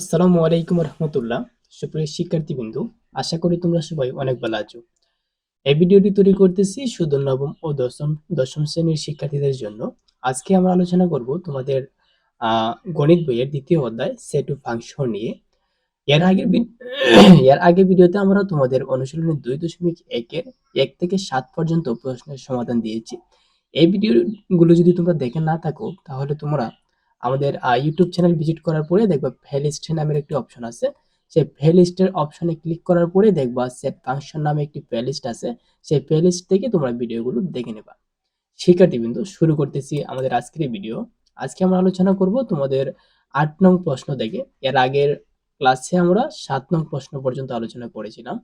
আসসালামু আলাইকুম রহমতুল্লাহ। সুপ্রিয় শিক্ষার্থীবৃন্দু, আশা করি তোমরা সবাই অনেক ভালো আছো। এই ভিডিওটি তৈরি করতেছি শুধু নবম ও দশম দশম শ্রেণির শিক্ষার্থীদের জন্য। আজকে আমরা আলোচনা করব তোমাদের গণিত বইয়ের দ্বিতীয় অধ্যায়, সেট ও ফাংশন নিয়ে। এর আগের এর আগের ভিডিওতে আমরা তোমাদের অনুশীলনের দুই দশমিক একের এক থেকে সাত পর্যন্ত প্রশ্নের সমাধান দিয়েছি। এই ভিডিওগুলো যদি তোমরা দেখে না থাকো, তাহলে তোমরা আমাদের ইউটিউব চ্যানেল ভিজিট করার পরে দেখবা প্লেলিস্ট নামের একটি অপশন আছে। সেই প্লেলিস্টের অপশনে ক্লিক করার পরে দেখবা সেট ফাংশন নামে একটি প্লেলিস্ট আছে। সেই প্লেলিস্ট থেকে তোমরা ভিডিওগুলো দেখে নেবা। শিক্ষার্থীবৃন্দু শুরু করতেছি আমাদের আজকের ভিডিও আজকে আমরা আলোচনা করব তোমাদের আট নং প্রশ্ন থেকে। এর আগের ক্লাসে আমরা সাত নং প্রশ্ন পর্যন্ত আলোচনা করেছিলাম।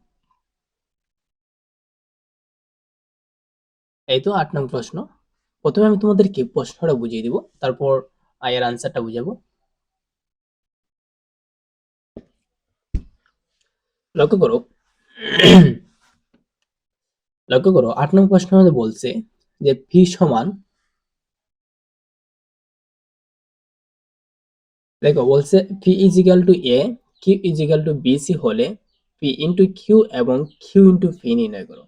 এই তো আট নং প্রশ্ন। প্রথমে আমি তোমাদেরকে প্রশ্নটা বুঝিয়ে দিব। তারপর এর আনসারটা বুঝাবো। লক্ষ্য করো লক্ষ্য করো, আট নং প্রশ্ন আমাদের বলছে যে ফি সমান, দেখো বলছে P equal to A Q equal to BC হলে পি ইন্টু কিউ এবং কিউ ইন্টু পি নির্ণয় করো।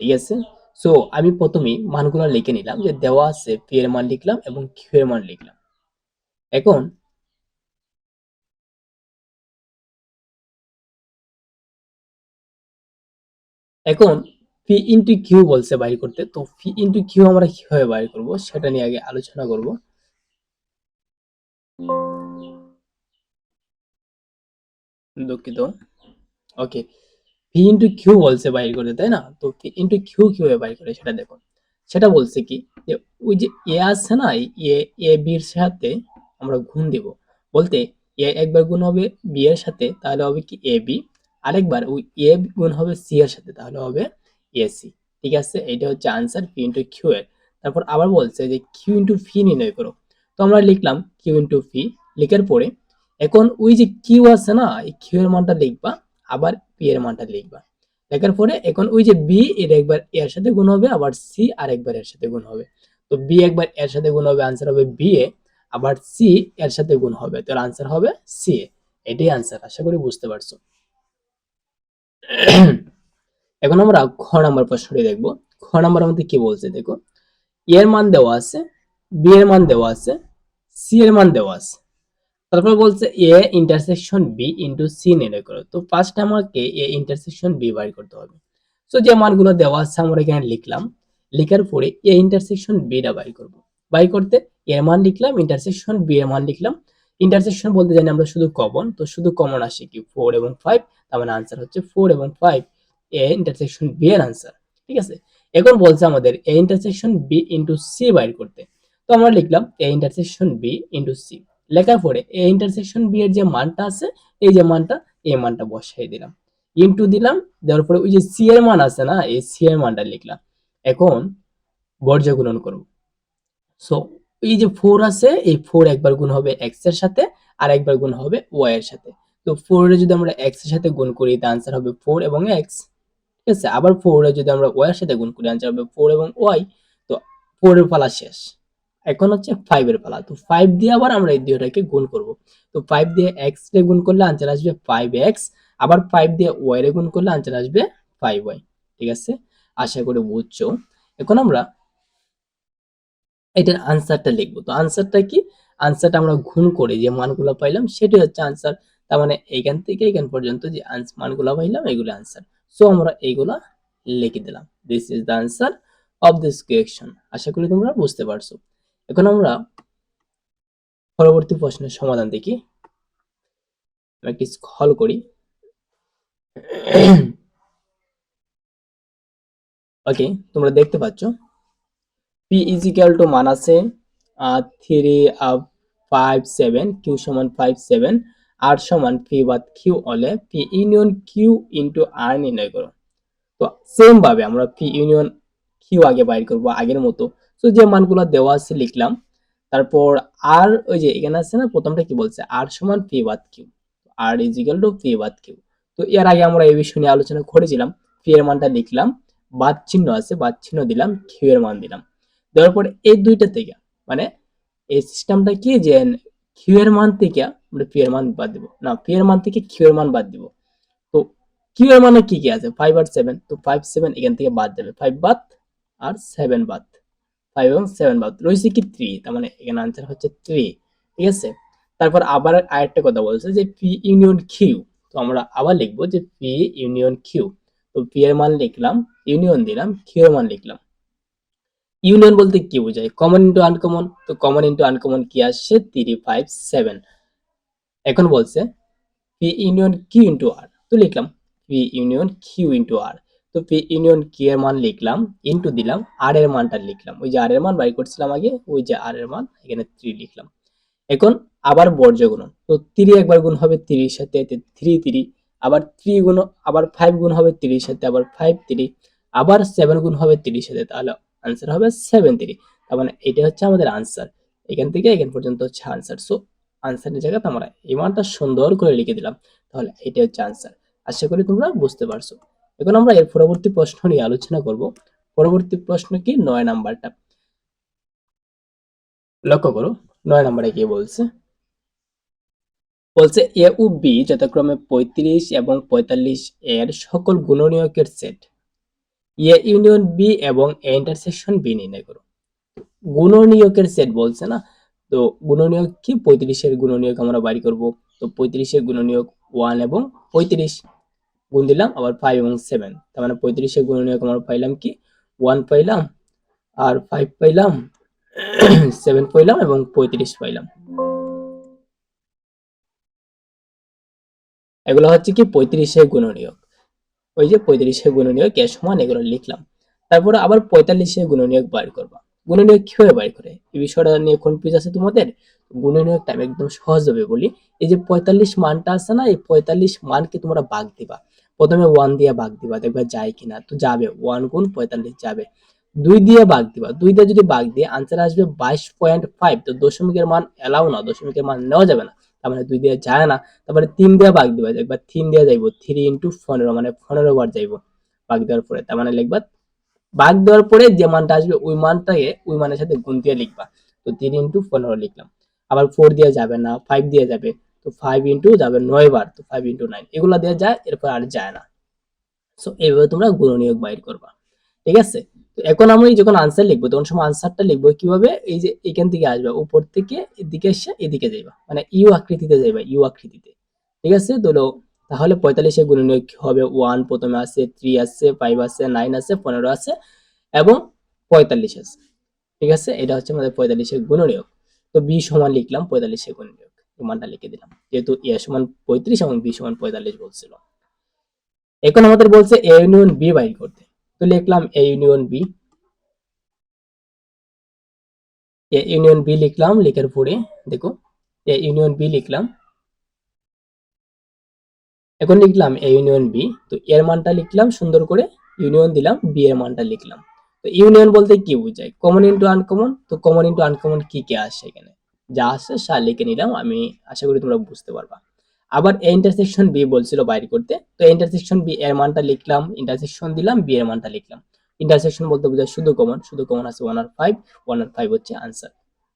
ঠিক আছে? সো আমি প্রথমে মানগুলো লিখে নিলাম, যে দেওয়া আছে পি এর মান লিখলাম এবং কিউ এর মান লিখলাম। এখন এখন পি ইন্টু কিউ বলছে বাইর করতে, তো পি ইন্টু কিউ আমরা কীভাবে বাইর করব সেটা নিয়ে আগে আলোচনা করব। দুঃখিত। ওকে পি ইন্টু কিউ বলছে বাইর করে, তাই না? তো পি ইন্টু কিউ কীভাবে বাইর করে সেটা দেখুন। সেটা বলছে কি যে, ওই যে এ আছে না এ এ বির সাথে আমরা গুণ দিব। বলতে এ একবার গুণ হবে বি এর সাথে, তাহলে হবে কি এ বি আরেকবার ওই এ গুণ হবে সি এর সাথে, তাহলে হবে এসি ঠিক আছে? এটা হচ্ছে আনসার পি ইন্টু কিউ এর। তারপর আবার বলছে যে কিউ ইন্টু ফি নির্ণয় করো। তো আমরা লিখলাম কিউ ইন্টু ফি লিখার পরে এখন ওই যে কিউ আছে না, এই কিউ এর মানটা লিখবা। আবার পি এর মানটা লিখবা। লেখার পরে এখন ওই যে বি এর একবার এর সাথে গুণ হবে, আবার সি আর একবার এর সাথে গুণ হবে। তো বি একবার এর সাথে গুণ হবে আনসার হবে বি এ আবার সি এর সাথে গুণ হবে। তো আনসার হবে সি এ এটাই আনসার আশা করি বুঝতে পারছ। এখন আমরা খ নাম্বার প্রশ্নটি দেখব। খ নাম্বার আমাদের কি বলছে, দেখো? এর মান দেওয়া আছে বি এর মান দেওয়া আছে সি এর মান দেওয়া আছে। তারপর বলছে A intersection B into C নির্ণয় করো। তো ফার্স্ট আমাকে এ ইন্টারসেকশন বি বাইর করতে হবে। সো যে মানগুলো দেওয়া আছে আমরা এখানে লিখলাম। লেখার পরে এ ইন্টারসেকশন বিটা বাই করব। বাই করতে এর মান লিখলাম ইন্টারসেকশন বি এর মান লিখলাম। ইন্টারসেকশন বলতে জানি আমরা শুধু কমন তো শুধু কমন আসে কি? ফোর এবং ফাইভ তার মানে আনসার হচ্ছে ফোর এবং ফাইভ এ ইন্টারসেকশন বি এর আনসার ঠিক আছে? এখন বলছে আমাদের A intersection B into C বাইর করতে। তো আমরা লিখলাম A intersection B into C লেখার পরে এ ইন্টারসেকশন বি এর যে মানটা আছে, এই যে মানটা, এই মানটা বসাই দিলাম। ইন্টু দিলাম, দেওয়ার পরে ওই যে সি এর মান আছে না, এই সি এর মানটা লিখলাম। এখন বর্জ্য গুণন করব। সো এই যে ফোর আছে, এই ফোর একবার গুণ হবে এক্সের সাথে, আর একবার গুণ হবে ওয়াই এর সাথে। তো ফোর যদি আমরা এক্সের সাথে গুণ করি তা আনসার হবে ফোর এবং এক্স ঠিক আছে? আবার ফোর যদি আমরা ওয়াই এর সাথে গুণ করি আনসার হবে ফোর এবং ওয়াই তো ফোর এর পালা শেষ। এখন হচ্ছে ফাইভ এর পালা। তো ফাইভ দিয়ে আবার আমরা এই দুইটাকে গুণ করব। তো ফাইভ দিয়ে এক্স রে গুণ করলে আনসার আসবে ফাইভ এক্স আবার ফাইভ দিয়ে ওয়াই রে গুণ করলে আনসার আসবে ফাইভ ওয়াই ঠিক আছে? আশা করি বুঝছ? এখন আমরা এটার আনসারটা লিখব। তো আনসারটা কি? আনসারটা আমরা গুণ করে যে মানগুলো পাইলাম, সেটাই হচ্ছে আনসার তার মানে এইখান থেকে এখান পর্যন্ত যে মানগুলো পাইলাম, এগুলো আনসার সো আমরা এইগুলা লিখে দিলাম। This is the answer of this question আশা করি তোমরা বুঝতে পারছ। এখন আমরা পরবর্তী প্রশ্নের সমাধান দেখি। একটি স্কল করি। ওকে তোমরা দেখতে পাচ্ছ। পি ইজিক্যাল টু মান আছে থ্রি আপ ফাইভ সেভেন কিউ সমান ফাইভ সেভেন আর সমান পি বাদ কিউ হলে P union Q into R নির্ণয় করো। তো সেম ভাবে আমরা পি ইউনিয়ন কিউ আগে বাইর করব আগের মতো। তো যে মানগুলো দেওয়া আছে, লিখলাম। তারপর আর ওই যে এখানে আছে না, প্রথমটা কি বলছে? আর সমান পি বাদ Q R equal to P বাদ কিউ তো এর আগে আমরা এই বিষয় নিয়ে আলোচনা করেছিলাম পি এর মানটা লিখলাম, বাদ চিহ্ন আছে, বাদ চিহ্ন দিলাম কিউ এর মান দিলাম। দেওয়ার পরে এই দুইটা থেকে মানে এই সিস্টেমটা কি যে কিউ এর মান থেকে, আমরা পি এর মান বাদ দিব। না পি এর মান থেকে কিউ এর মান বাদ দিব। তো কিউ এর মানে কি কি আছে? ফাইভ আর সেভেন তো ফাইভ সেভেন এখান থেকে বাদ যাবে ফাইভ বাদ আর সেভেন বাদ। ফাইভ এবং সেভেন বাদ রয়েছে কি থ্রি তার মানে এখানে আনসার হচ্ছে থ্রি ঠিক আছে? তারপর আবার আরেকটা কথা বলছে যে পি ইউনিয়ন কিউ তো আমরা আবার লিখব যে পি ইউনিয়ন কিউ তো পি এর মান লিখলাম ইউনিয়ন দিলাম কিউ এর মান লিখলাম। ইউনিয়ন বলতে কি বোঝায়? কমন ইন্টু আনকমন তো কমন ইন্টু আনকমন কি আসছে? থ্রি ফাইভ সেভেন এখন বলছে P union Q into R তো লিখলাম P union Q into R তো পি ইউনিয়ন কিউ এর মান লিখলাম ইন্টু দিলাম আর এর মানটা লিখলাম। ওই যে আর এর মান বাই করছিলাম আগে, ওই যে আর এর মান, এখানে থ্রি লিখলাম। এখন আবার বর্জ্য গুণন তো থ্রি একবার গুণ হবে থ্রির সাথে থ্রি থ্রি আবার থ্রি গুণ, আবার ফাইভ গুণ হবে থ্রির সাথে আবার ফাইভ থ্রি আবার সেভেন গুণ হবে থ্রির সাথে, তাহলে আনসার হবে সেভেন থ্রি তার মানে এটা হচ্ছে আমাদের আনসার এখান থেকে এখান পর্যন্ত হচ্ছে আনসার সো আনসারের জায়গাতে আমরা এই মানটা সুন্দর করে লিখে দিলাম, তাহলে এটা হচ্ছে আনসার আশা করি তোমরা বুঝতে পারছ। এখন আমরা এর পরবর্তী প্রশ্ন নিয়ে আলোচনা করব। পরবর্তী প্রশ্ন কি? নয় নাম্বারটা। লক্ষ্য করো, নয় নাম্বারে কি বলছে। বলছে, এ ও বি যথাক্রমে পঁয়ত্রিশ এবং পঁয়তাল্লিশ এর সকল গুণনীয়কের সেট। এ ইউনিয়ন বি এবং এ ইন্টারসেকশন বি নির্ণয় করো। গুণনীয়কের সেট বলছে না? তো গুণনীয়ক কি? পঁয়ত্রিশের গুণনীয়ক আমরা বাড়ি করব। তো পঁয়ত্রিশের গুণনীয়ক ওয়ান এবং পঁয়ত্রিশ। গুণ দিলাম, আবার ফাইভ এবং সেভেন তার মানে পঁয়ত্রিশের গুণনীয়ক আমরা পাইলাম কি? ওয়ান পাইলাম, আর ফাইভ পাইলাম সেভেন পাইলাম এবং পঁয়ত্রিশ পাইলাম। এগুলো হচ্ছে কি পঁয়ত্রিশের গুণনীয়ক। ওই যে পঁয়ত্রিশের গুণনীয়ক এর সমান এগুলো লিখলাম। তারপরে আবার পঁয়তাল্লিশের গুণনীয়ক বাইর করবা। গুণনীয়ক কীভাবে বাইর করে? এই বিষয়টা নিয়ে কোন কনফিউজ আছে তোমাদের? গুণনীয়কটা আমি একদম সহজভাবে বলি। এই যে পঁয়তাল্লিশ মানটা আছে না, এই পঁয়তাল্লিশ মানকে তোমরা ভাগ দিবা। প্রথমে ওয়ান দিয়ে ভাগ দিবা, দেখবা যায় কিনা। তো যাবে ওয়ান গুণ পঁয়তাল্লিশ যাবে। দুই দিয়ে ভাগ দিবা, দুই দিয়ে যদি ভাগ দিয়ে আনসার আসবে বাইশ পয়েন্ট ফাইভ তো দশমিকের মান এলাও না, দশমিকের মান নেওয়া যাবে না। তার মানে দুই দিয়ে যায় না। তারপরে তিন দিয়ে ভাগ দিবা একবার তিন দিয়ে যাইবো থ্রি ইন্টু পনেরো মানে পনেরো বার যাইবো ভাগ দেওয়ার পরে। তার মানে লিখবা ভাগ দেওয়ার পরে যে মানটা আসবে, ওই মানটাকে ওই মানের সাথে গুণ দিয়ে লিখবা। তো থ্রি ইন্টু পনেরো লিখলাম। আবার ফোর দিয়ে যাবে না ফাইভ দিয়ে যাবে। তো ফাইভ ইন্টু যাবে নয় বার, তো ফাইভ ইন্টু নাইন এগুলো দেওয়া যায়, এরপর আর যায় না। সো এইভাবে তোমরা গুণনীয়ক বাইর করবা। ঠিক আছে? তো এখন আমি যখন আনসার লিখব, তখন সময় আনসারটা লিখব কীভাবে? এই যে এখান থেকে আসবে, উপর থেকে এদিকে এসে এদিকে যাইবা। মানে ইউ আকৃতিতে যাইবা, ইউ আকৃতিতে। ঠিক আছে? তো তাহলে পঁয়তাল্লিশে গুণনীয়ক হবে ওয়ান প্রথমে আছে থ্রি আছে ফাইভ আছে নাইন আছে, পনেরো আছে, এবং পঁয়তাল্লিশ আছে। ঠিক আছে? এটা হচ্ছে আমাদের পঁয়তাল্লিশের গুণনীয়ক তো বি সমান লিখলাম পঁয়তাল্লিশের গুণনীয়ক এই মানটা লিখে দিলাম। যেহেতু এ সমান পঁয়ত্রিশ এবং বি সমান পঁয়তাল্লিশ বলছিল। এখন আমাদের বলছে এ ইউনিয়ন বি বাইর করতে। তো লিখলাম A union B A union B লিখলাম লিখার পরে দেখো, এ ইউনিয়ন বি লিখলাম। এখন লিখলাম এ ইউনিয়ন বি তো এর মানটা লিখলাম, সুন্দর করে ইউনিয়ন দিলাম বি এর মানটা লিখলাম। তো ইউনিয়ন বলতে কি বোঝায়? কমন ইন্টু আনকমন তো কমন ইন্টু আনকমন কি কি আসে এখানে? যা আছে সা লিখে নিলাম, আমি আশা করি তোমরা বুঝতে পারবা। আবার এ ইন্টারসেকশন বি বলছিল বাইর করতে, তো ইন্টারসেকশন বি এর মানটা লিখলাম ইন্টারসেকশন দিলাম বি এর মানটা লিখলাম। ইন্টারসেকশন বলতে বোঝায় শুধু কমন শুধু কমন আছে ওয়ান আর ফাইভ ওয়ান আর ফাইভ হচ্ছে আনসার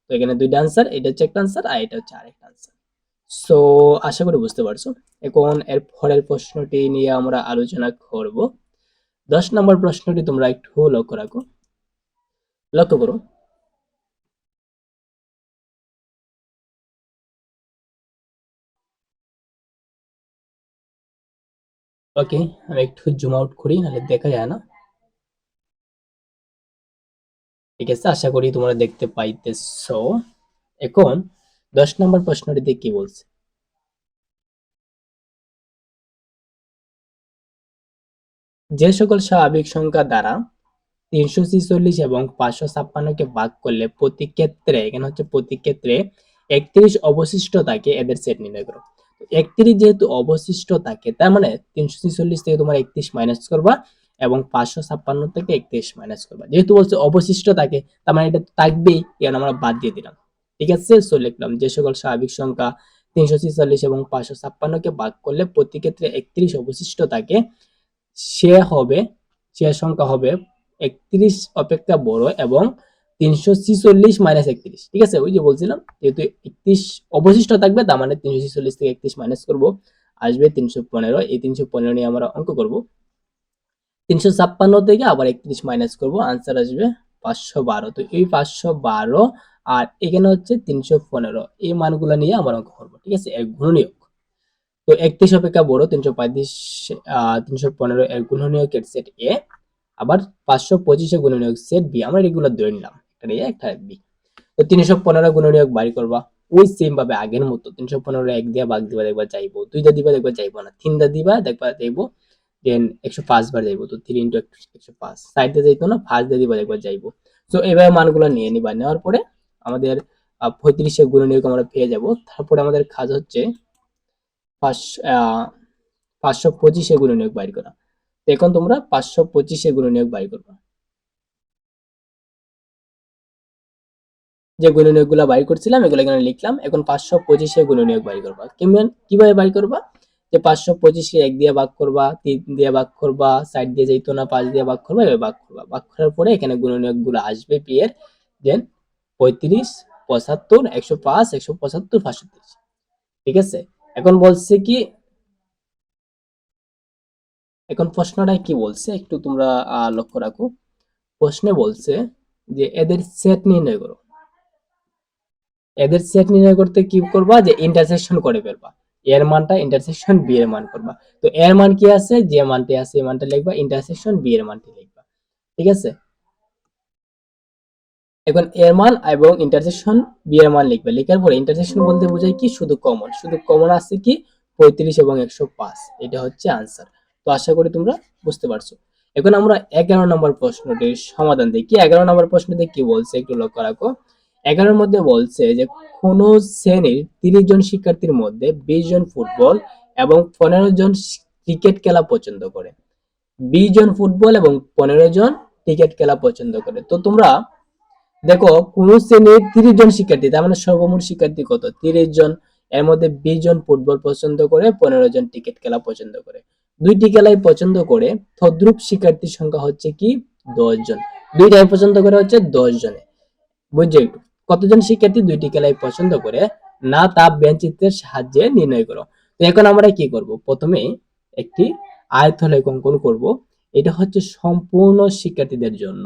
তো এখানে দুইটা আনসার এটা হচ্ছে একটা আনসার আর এটা হচ্ছে আরেকটা আনসার সো আশা করি বুঝতে পারছ। এখন এর পরের প্রশ্নটি নিয়ে আমরা আলোচনা করব। দশ নম্বর প্রশ্নটি তোমরা একটু লক্ষ্য রাখো। লক্ষ্য করো। ওকে আমি একটু জুম আউট করি, নাহলে দেখা যায় না। ঠিক আছে, আশা করি তোমরা দেখতে পাইতেছো। এখন, দশ নম্বর প্রশ্নটিতে কি বলছে? যে সকল স্বাভাবিক সংখ্যা দ্বারা তিনশো ছিচল্লিশ এবং পাঁচশো ছাপ্পান্নকে ভাগ করলে প্রতি ক্ষেত্রে, এখানে হচ্ছে প্রতি ক্ষেত্রে একত্রিশ অবশিষ্ট থাকে, এদের সেট নির্ণয় করো। একত্রিশ যেহেতু অবশিষ্ট থাকে, তার মানে তিনশো ছিচল্লিশ থেকে তোমার একত্রিশ মাইনাস করবা এবং পাঁচশো ছাপ্পান্ন থেকে একত্রিশ মাইনাস করবা। যেহেতু বলছে অবশিষ্ট থাকে, তার মানে এটা থাকবেই এখানে আমরা বাদ দিয়ে দিলাম। ঠিক আছে? সো লিখলাম যে সকল স্বাভাবিক সংখ্যা তিনশো ছিচল্লিশ এবং পাঁচশো ছাপ্পান্নকে ভাগ করলে প্রতি ক্ষেত্রে একত্রিশ অবশিষ্ট থাকে, সে হবে, সে সংখ্যা হবে একত্রিশ অপেক্ষা বড় এবং তিনশো ছিচল্লিশ মাইনাস একত্রিশ। ঠিক আছে? ওই যে বলছিলাম, যেহেতু একত্রিশ অবশিষ্ট থাকবে, তার মানে তিনশো থেকে একত্রিশ মাইনাস করব। আসবে তিনশো পনেরো। এই তিনশো পনেরো নিয়ে আমরা অঙ্ক করব। তিনশো ছাপ্পান্ন থেকে আবার একত্রিশ মাইনাস করব। আনসার আসবে পাঁচশো বারো। তো এই পাঁচশো বারো আর এখানে হচ্ছে তিনশো পনেরো। এই মানগুলো নিয়ে আমরা অঙ্ক করব। ঠিক আছে? এক গুণনীয়ক। তো একত্রিশ অপেক্ষা বড়, তিনশো পঁয়ত্রিশ তিনশো পনেরো এর গুণনীয়কের সেট এ আবার পাঁচশো পঁচিশে গুণনীয়ক সেট বি আমরা রেগুলার ধরে নিলাম। একটা এ একটা বি তো তিনশো পনেরো গুণনীয়ক বাড়ি করবা, ওই সেম ভাবে আগের মতো। তিনশো পনেরো এক দিয়া দিবা দেখবা যাইবো দিবা দেখবা যাইবো না। দিবা দেখবা যাইবো দেন একশো পাঁচ বার যাইবো। তো থ্রি ইন্টু একশো পাঁচ। যাইতো না দিয়ে দিবা দেখবা যাইবো। তো মানগুলো নিয়ে নিবা। নেওয়ার পরে আমাদের পঁয়ত্রিশে গুণনীয়ক আমরা পেয়ে যাব। তারপরে আমাদের কাজ হচ্ছে পাঁচশো পঁচিশে গুণনীয়ক বাইর করা। এখন তোমরা পাঁচশো পঁচিশে গুণনীয়ক বাইর করবা। যে গুণনীয়কগুলা বাইর করছিলাম, এগুলো এখানে লিখলাম। এখন পাঁচশো পঁচিশে গুণনীয়ক বাইর করবা। কেমন কীভাবে বাইর করবা? যে পাঁচশো পঁচিশে এক দিয়ে ভাগ করবা, তিন দিয়ে ভাগ করবা সাইড দিয়ে যাইতো না, পাঁচ দিয়ে ভাগ করবা, এভাবে ভাগ করবা। ভাগ করার পরে এখানে গুণনীয়কগুলো আসবে পি এর। দেন পঁয়ত্রিশ, পঁচাত্তর, একশো পাঁচ, একশো পঁচাত্তর, পাঁচশো তিরিশ। ঠিক আছে? এখন বলছে কি, এখন প্রশ্নটা কি বলছে? একটু তোমরা লক্ষ্য রাখো। প্রশ্নে বলছে যে এদের সেট নির্ণয় করো। এদের সেট নির্ণয় করতে কি করবা? যে ইন্টারসেকশন করে ফেলবা। এর মানটা ইন্টারসেকশন বি এর মান করবা। তো এর মান কি আছে? যে মানটি আছে, এই মানটা লিখবা ইন্টারসেকশন বি এর মানটি লিখবা। ঠিক আছে? এখন এর মান এবং ইন্টারসেকশন বি এর মান লিখবে। লেখার পরে ইন্টারসেকশন বলতে বোঝায় কি? শুধু কমন শুধু কমন আছে কি? পঁয়ত্রিশ এবং একশো পাঁচ। এটা হচ্ছে আনসার তো আশা করি তোমরা বুঝতে পারছ। এখন আমরা এগারো নম্বর প্রশ্নটির সমাধান দেখি। এগারো নম্বর প্রশ্নতে কি বলছে? একটু লক্ষ্য রাখো। এগারোর মধ্যে বলছে যে কোন শ্রেণির তিরিশ জন শিক্ষার্থীর মধ্যে বিশ জন ফুটবল এবং পনেরো জন ক্রিকেট খেলা পছন্দ করে। বিশ জন ফুটবল এবং পনেরো জন ক্রিকেট খেলা পছন্দ করে। তো তোমরা দেখো, কোন শ্রেণির তিরিশ জন শিক্ষার্থী, তার মানে সর্বমোট শিক্ষার্থী কত? তিরিশ জন। এর মধ্যে বিশ জন ফুটবল পছন্দ করে, পনেরো জন ক্রিকেট খেলা পছন্দ করে। দুইটি খেলাই পছন্দ করে, তদ্রুপ শিক্ষার্থীর সংখ্যা হচ্ছে কি? দশ জন। দুইটাই পছন্দ করে হচ্ছে দশ জনে। বুঝছ একটু? কতজন শিক্ষার্থী দুইটি খেলাই পছন্দ করে? না, তা চিত্রের সাহায্যে নির্ণয় করো। তো এখন আমরা কি করব? প্রথমে একটি আয়তলেখ অঙ্কন করব। এটা হচ্ছে সম্পূর্ণ শিক্ষার্থীদের জন্য।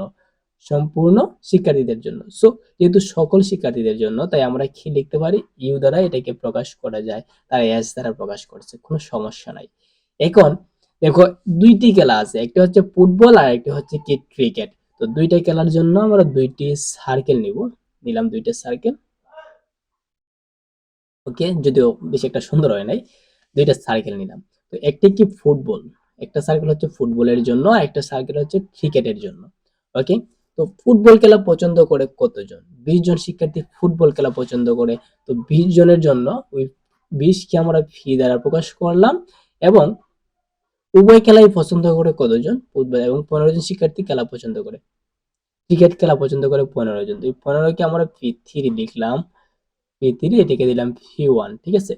সম্পূর্ণ শিক্ষার্থীদের জন্য। সো যেহেতু সকল শিক্ষার্থীদের জন্য, তাই আমরা কি লিখতে পারি? ইউ দ্বারা এটাকে প্রকাশ করা যায়। তারা এস দ্বারা প্রকাশ করছে। কোনো সমস্যা নাই। এখন দেখো, দুইটি খেলা আছে। একটা হচ্ছে ফুটবল আর একটা হচ্ছে ক্রিকেট। তো দুইটা খেলার জন্য আমরা দুইটি সার্কেল নিব। নিলাম দুইটা সার্কেল ওকে যদিও বেশি একটা সুন্দর হয় নাই, দুইটা সার্কেল নিলাম। তো একটি কি ফুটবল? একটা সার্কেল হচ্ছে ফুটবলের জন্য, আর একটা সার্কেল হচ্ছে ক্রিকেটের জন্য। ওকে তো ফুটবল খেলা পছন্দ করে কতজন? বিশ জন শিক্ষার্থী ফুটবল খেলা পছন্দ করে, তো বিশ জনের জন্য ওই বিশকে আমরা ফি দ্বারা প্রকাশ করলাম, এবং উভয় খেলাই পছন্দ করে কতজন? এবং পনেরো জন শিক্ষার্থী খেলা পছন্দ করে। ক্রিকেট খেলা পছন্দ করে পনেরো জন। তো এই পনেরোকে আমরা পি থ্রি লিখলাম। পি থ্রি এটাকে দিলাম পি ওয়ান, ঠিক আছে?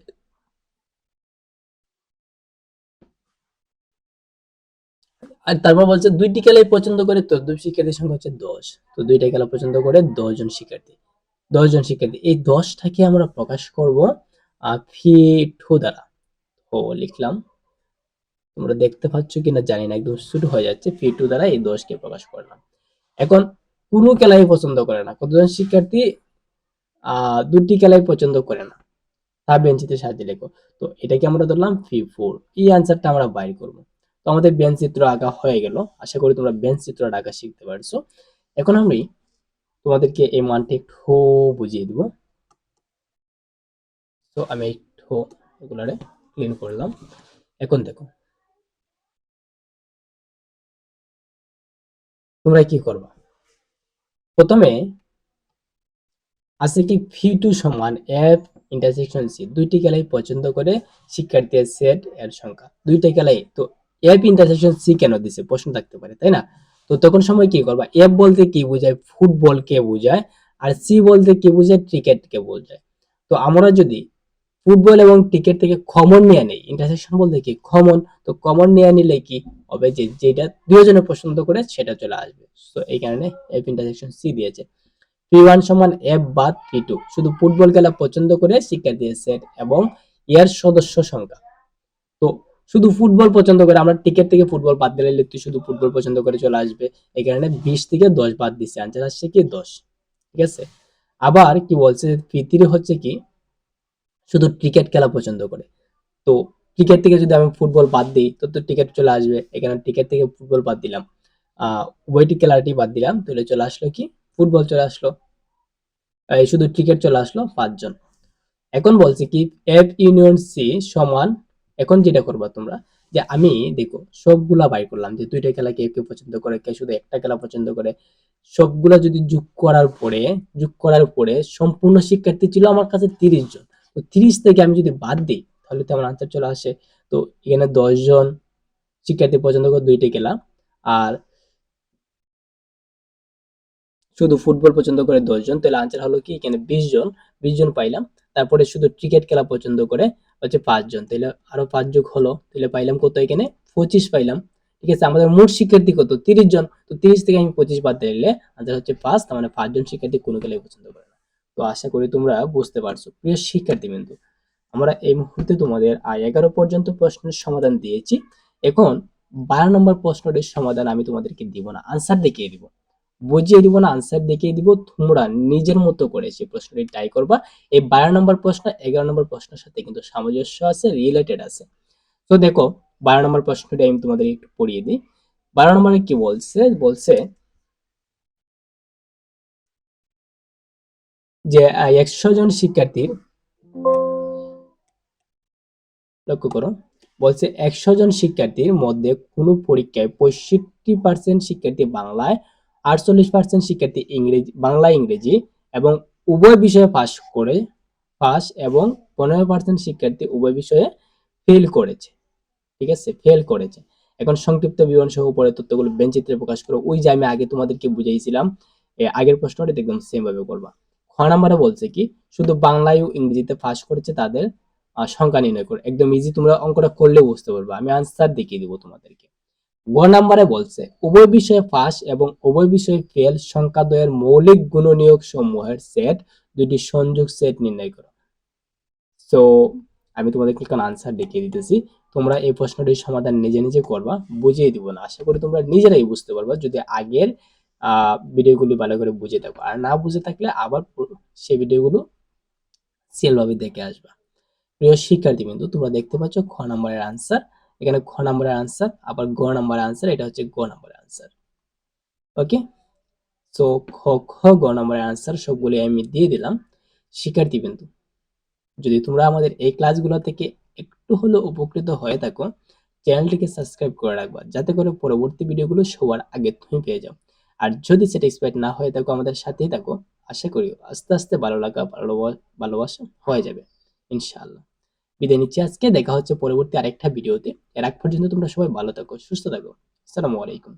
আর তারপর বলছে, দুইটি খেলাই পছন্দ করে তো দুই শিক্ষার্থীর সংখ্যা হচ্ছে দশ। তো দুইটা খেলা পছন্দ করে দশ জন শিক্ষার্থী। দশ জন শিক্ষার্থী। এই দশটাকে আমরা প্রকাশ করব ফি টু দ্বারা। ও লিখলাম। তোমরা দেখতে পাচ্ছ কিনা জানি না, একদম শুরু হয়ে যাচ্ছে। ফি টু দ্বারা এই দশকে প্রকাশ করলাম। এখন কোনো খেলাই পছন্দ করে না। কতজন শিক্ষার্থী দুটি খেলাই পছন্দ করে না। তা বেঞ্চিতে সাহায্যে লেখো। তো এটাকে আমরা ধরলাম ফি ফোর এই আনসারটা আমরা বাইর করব। তো আমাদের বেঞ্চ চিত্র আঁকা হয়ে গেল। আশা করি তোমরা বেঞ্চ চিত্র আঁকা শিখতে পারছ। এখন আমি তোমাদেরকে এই মানটা একটু বুঝিয়ে দিব। তো আমি একটু এগুলারে ক্লিন করলাম। এখন দেখো। তোমরা কি করবা? প্রথমে আছে কি ফি টু সমান এফ ইন্টারসেকশন সি। দুইটি খেলাই পছন্দ করে শিক্ষার্থীর সেট এর সংখ্যা। দুইটা খেলাই, তো এফ ইন্টারসেকশন সি কেন দিছে? প্রশ্ন থাকতে পারে, তাই না? তো তখন সময় কি করবা? এফ বলতে কি বোঝায়? ফুটবল কে বোঝায়, আর সি বলতে কি বোঝায়? ক্রিকেট কে বোঝায়। তো আমরা যদি ফুটবল এবং ক্রিকেট থেকে কমন নিয়ে নেই। ইন্টারসেকশন বলতে কি কমন তো কমন নিয়ে নিলে কি হবে যে যেটা দুজনে পছন্দ করে সেটা চলে আসবে। তো এই কারণে এফ ইন্টারসেকশন সি দিয়েছে। পি ওয়ান সমান এফ বাদ পি টু শুধু ফুটবল খেলা পছন্দ করে শিক্ষার্থীদের সেট এবং এর সদস্য সংখ্যা। তো শুধু ফুটবল পছন্দ করে, আমরা টিকেট থেকে ফুটবল বাদ দিলে তুই শুধু ফুটবল পছন্দ করে চলে আসবে। এই কারণে বিশ থেকে দশ বাদ দিচ্ছে আনসার আসছে কি দশ। ঠিক আছে? আবার কি বলছে পৃথিবী হচ্ছে কি শুধু ক্রিকেট খেলা পছন্দ করে। তো ক্রিকেট থেকে যদি আমি ফুটবল বাদ দিই, তো তো ক্রিকেট চলে আসবে। এখানে ক্রিকেট থেকে ফুটবল বাদ দিলাম। ওয়েটি খেলাটি বাদ দিলাম। তাহলে চলে আসলো কি? ফুটবল চলে আসলো। শুধু ক্রিকেট চলে আসলো পাঁচজন। এখন বলছে কি এফ ইউনিয়ন সি সমান, এখন যেটা করবা তোমরা, যে আমি দেখো, সবগুলা বাই করলাম, যে দুইটা খেলা কে কে পছন্দ করে, কে শুধু একটা খেলা পছন্দ করে। সবগুলা যদি যোগ করার পরে, যোগ করার পরে সম্পূর্ণ শিক্ষার্থী ছিল আমার কাছে তিরিশ জন। তো তিরিশ থেকে আমি যদি বাদ দিই, তাহলে তো আমার আনসার চলে আসে। তো এখানে দশ জন শিক্ষার্থী পছন্দ করে দুইটা খেলা আর শুধু ফুটবল পছন্দ করে দশজন তাহলে আনসার হলো কি? এখানে বিশ জন বিশ জন পাইলাম। তারপরে শুধু ক্রিকেট খেলা পছন্দ করে হচ্ছে পাঁচজন তাহলে আরও পাঁচ যোগ হলো, তাহলে পাইলাম কত এখানে? পঁচিশ পাইলাম। ঠিক আছে, আমাদের মোট শিক্ষার্থী কত? তিরিশ জন। তো তিরিশ থেকে আমি পঁচিশ বাদ দিলে আনসার হচ্ছে পাঁচ, তার মানে পাঁচজন শিক্ষার্থী কোনো খেলাই পছন্দ করে। তো আশা করি তোমরা বুঝতে পারছ। প্রিয় শিক্ষার্থী বিন্দু, আমরা এই মুহূর্তে তোমাদের আয় এগারো পর্যন্ত প্রশ্নের সমাধান দিয়েছি। এখন বারো নম্বর প্রশ্নটির সমাধান আমি তোমাদেরকে দিব না আনসার দেখিয়ে দিব। বুঝিয়ে দিব না আনসার দেখিয়ে দিব, তোমরা নিজের মতো করে সেই প্রশ্নটি ট্রাই করবা। এই বারো নম্বর প্রশ্ন, এগারো নম্বর প্রশ্নের সাথে কিন্তু সামঞ্জস্য আছে রিলেটেড আছে। তো দেখো, বারো নম্বর প্রশ্নটি আমি তোমাদের একটু পড়িয়ে দিই। বারো নম্বরে কি বলছে? বলছে যে একশো জন শিক্ষার্থীর লক্ষ্য করো, বলছে একশো জন শিক্ষার্থীর মধ্যে কোনো পরীক্ষায় পঁয়ষট্টি পার্সেন্ট শিক্ষার্থী বাংলায়, আটচল্লিশ পার্সেন্ট শিক্ষার্থী ইংরেজি, বাংলা ইংরেজি এবং উভয় বিষয়ে পাস করে পাস এবং পনেরো পার্সেন্ট শিক্ষার্থী উভয় বিষয়ে ফেল করেছে। ঠিক আছে? ফেল করেছে। এখন সংক্ষিপ্ত বিবরণ সহ উপরে তথ্যগুলো বেঞ্চিত্রে প্রকাশ করো। ওই যে আমি আগে তোমাদেরকে বুঝাইছিলাম আগের প্রশ্নটা একদম সেম ভাবে করবা। খ নাম্বারে বলছে কি, শুধু বাংলায় ও ইংরেজিতে পাস করেছে তাদের সংখ্যা নির্ণয় করে। একদম ইজি তোমরা অঙ্কটা করলে বুঝতে পারবে। আমি আনসার দেখিয়ে দিব তোমাদেরকে। গ নাম্বারে বলছে, উভয় বিষয়ে পাস এবং উভয় বিষয়ে ফেল সংখ্যা দ্বয়ের মৌলিক গুণনীয়ক সমূহের সেট দুটি সংযোগ সেট নির্ণয় করো। তো আমি তোমাদেরকে এখন আনসার দেখিয়ে দিতেছি। তোমরা এই প্রশ্নটির সমাধান নিজে নিজে করবা, বুঝিয়ে দিব না। আশা করি তোমরা নিজেরাই বুঝতে পারবা। যদি আগের ভিডিওগুলি ভালো করে বুঝে থাকো। আর না বুঝে থাকলে আবার সেই ভিডিওগুলো সেলভাবে দেখে আসবা। প্রিয় শিক্ষার্থী বিন্দু তোমরা দেখতে পাচ্ছ খ নম্বরের আনসার এখানে খ নম্বরের আনসার আবার গ নম্বরের আনসার এটা হচ্ছে গ নম্বরের আনসার ওকে তো খ খ, গ নম্বরের আনসার সবগুলি আমি দিয়ে দিলাম। শিক্ষার্থী বিন্দু যদি তোমরা আমাদের এই ক্লাসগুলো থেকে একটু হলেও উপকৃত হয়ে থাকো চ্যানেলটিকে সাবস্ক্রাইব করে রাখবা। যাতে করে পরবর্তী ভিডিওগুলো সবার আগে তুমি পেয়ে যাও। আর যদি স্যাটিসফাইড না হয়ে থাকো আমাদের সাথেই থাকো, আশা করি আস্তে আস্তে ভালো লাগা ভালোবাসা হয়ে যাবে, ইনশাআল্লাহ। বিদায় নিচ্ছি আজকে, দেখা হচ্ছে পরবর্তী আরেকটা ভিডিওতে এর আগ পর্যন্ত তোমরা সবাই ভালো থাকো, সুস্থ থাকো। আসসালামু আলাইকুম।